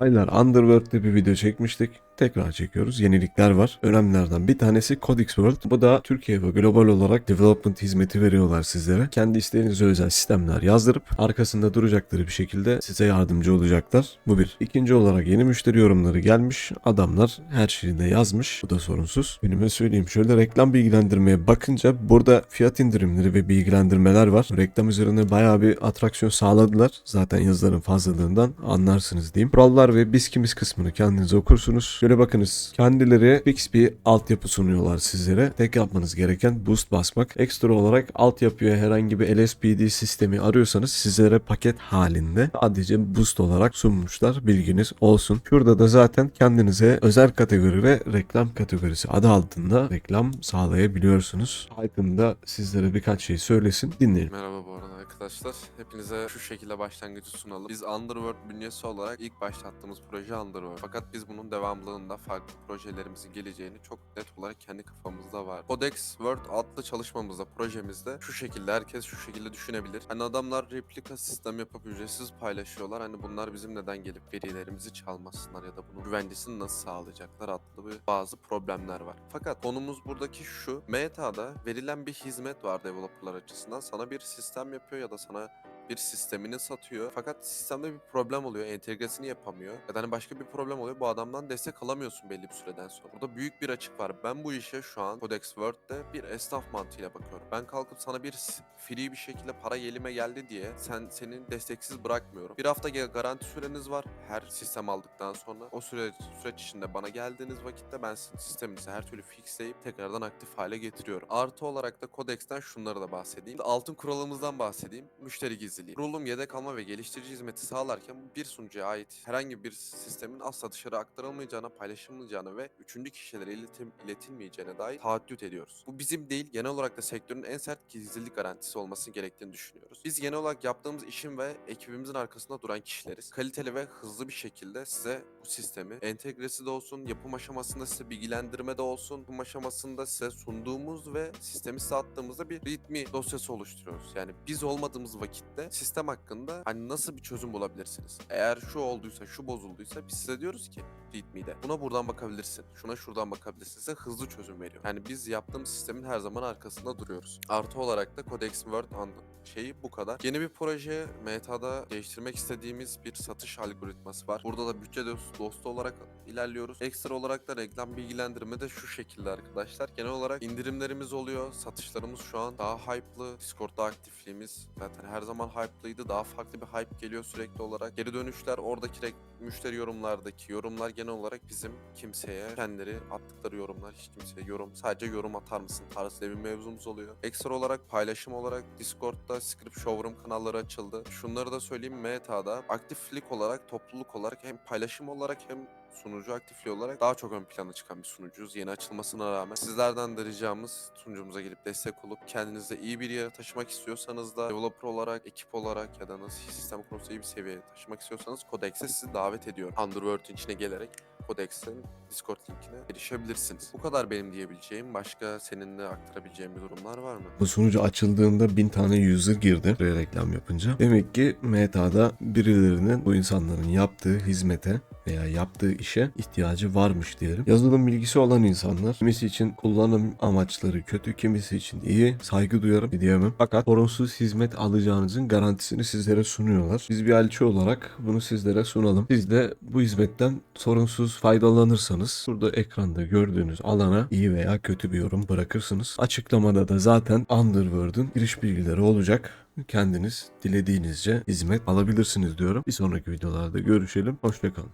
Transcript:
Baylar Underworld'de bir video çekmiştik. Tekrar çekiyoruz. Yenilikler var. Önemlilerden bir tanesi Codex World. Bu da Türkiye ve global olarak development hizmeti veriyorlar sizlere. Kendi isteğinize özel sistemler yazdırıp arkasında duracakları bir şekilde size yardımcı olacaklar. Bu bir. İkinci olarak yeni müşteri yorumları gelmiş. Adamlar her şeyi de yazmış. Bu da sorunsuz. Önüme söyleyeyim. Şöyle reklam bilgilendirmeye bakınca burada fiyat indirimleri ve bilgilendirmeler var. Reklam üzerine bayağı bir atraksiyon sağladılar. Zaten yazıların fazlalığından anlarsınız diyeyim. Kurallar ve biz kimiz kısmını kendiniz okursunuz. Şöyle bakınız. Kendileri fix bir altyapı sunuyorlar sizlere. Tek yapmanız gereken boost basmak. Ekstra olarak altyapıya herhangi bir LSPD sistemi arıyorsanız sizlere paket halinde sadece boost olarak sunmuşlar. Bilginiz olsun. Şurada da zaten kendinize özel kategori ve reklam kategorisi adı altında reklam sağlayabiliyorsunuz. Aydın sizlere birkaç şey söylesin. Dinleyelim. Merhaba bu arada arkadaşlar. Hepinize şu şekilde başlangıcı sunalım. Biz Underworld bünyesi olarak ilk başlattığımız proje Underworld. Fakat biz bunun devamlılığında farklı projelerimizin geleceğini çok net olarak kendi kafamızda var. Codex World adlı çalışmamızda, projemizde şu şekilde herkes şu şekilde düşünebilir. Hani adamlar replika sistem yapıp ücretsiz paylaşıyorlar. Hani bunlar bizim neden gelip verilerimizi çalmasınlar ya da bunun güvencesini nasıl sağlayacaklar adlı bir bazı problemler var. Fakat konumuz buradaki şu. Meta'da verilen bir hizmet var developerlar açısından. Sana bir sistem yapıyor ya da sana bir sistemini satıyor. Fakat sistemde bir problem oluyor. Entegresini yapamıyor. Ya da hani başka bir problem oluyor. Bu adamdan destek alamıyorsun belli bir süreden sonra. Burada büyük bir açık var. Ben bu işe şu an Codex World'de bir esnaf mantığıyla bakıyorum. Ben kalkıp sana bir free bir şekilde para elime geldi diye sen senin desteksiz bırakmıyorum. Bir hafta garanti süreniz var. Her sistem aldıktan sonra o süreç, süreç içinde bana geldiğiniz vakitte ben sisteminizi her türlü fixleyip tekrardan aktif hale getiriyorum. Artı olarak da Codex'ten şunları da bahsedeyim. Altın kuralımızdan bahsedeyim. Müşteri gizliliği. Kurulum, yedek alma ve geliştirici hizmeti sağlarken bir sunucuya ait herhangi bir sistemin asla dışarı aktarılmayacağına, paylaşılmayacağına ve üçüncü kişilere iletim, iletilmeyeceğine dair taahhüt ediyoruz. Bu bizim değil, genel olarak da sektörün en sert gizlilik garantisi olması gerektiğini düşünüyoruz. Biz genel olarak yaptığımız işin ve ekibimizin arkasında duran kişileriz. Kaliteli ve hızlı bir şekilde size bu sistemi entegresi de olsun, yapım aşamasında size bilgilendirme de olsun, yapım aşamasında size sunduğumuz ve sistemi size attığımızda bir readme dosyası oluşturuyoruz. Yani biz olmadığımız vakitte sistem hakkında hani nasıl bir çözüm bulabilirsiniz? Eğer şu olduysa, şu bozulduysa biz size diyoruz ki readme'de buna buradan bakabilirsin, şuna şuradan bakabilirsin. Size hızlı çözüm veriyor. Yani biz yaptığımız sistemin her zaman arkasında duruyoruz. Artı olarak da Codex Word and şeyi bu kadar. Yeni bir proje Meta'da değiştirmek istediğimiz bir satış algoritması var. Burada da bütçe dostu olarak ilerliyoruz. Ekstra olarak da reklam bilgilendirme de şu şekilde arkadaşlar. Genel olarak indirimlerimiz oluyor. Satışlarımız şu an daha hype'lı. Discord'da aktifliğimiz zaten her zaman hype'lıydı. Daha farklı bir hype geliyor sürekli olarak. Geri dönüşler oradaki müşteri yorumlardaki yorumlar genel olarak bizim kimseye kendileri attıkları yorumlar hiç kimseye yorum sadece yorum atar mısın tarzı bir mevzumuz oluyor. Ekstra olarak paylaşım olarak Discord'da Script Showroom kanalları açıldı. Şunları da söyleyeyim Meta'da aktiflik olarak topluluk olarak hem paylaşım olarak hem sunucu aktifliği olarak daha çok ön plana çıkan bir sunucuyuz. Yeni açılmasına rağmen. Sizlerden de ricamız sunucumuza gelip destek olup kendinizi iyi bir yere taşımak istiyorsanız da developer olarak, ekip olarak ya da nasıl sistem konusunda iyi bir seviyeye taşımak istiyorsanız Codex'e sizi davet ediyorum. Underworld'ün içine gelerek Codex'in Discord linkine erişebilirsiniz. Bu kadar benim diyebileceğim. Başka seninle aktarabileceğim bir durumlar var mı? Bu sunucu açıldığında bin tane user girdi reklam yapınca. Demek ki Meta'da birilerinin bu insanların yaptığı hizmete veya yaptığı işe ihtiyacı varmış diyelim. Yazılım bilgisi olan insanlar kimisi için kullanım amaçları kötü, kimisi için iyi. Saygı duyarım diyemem. Fakat sorunsuz hizmet alacağınızın garantisini sizlere sunuyorlar. Biz bir elçi olarak bunu sizlere sunalım. Siz de bu hizmetten sorunsuz faydalanırsanız burada ekranda gördüğünüz alana iyi veya kötü bir yorum bırakırsınız. Açıklamada da zaten Underworld'un giriş bilgileri olacak. Kendiniz dilediğinizce hizmet alabilirsiniz diyorum. Bir sonraki videolarda görüşelim. Hoşçakalın.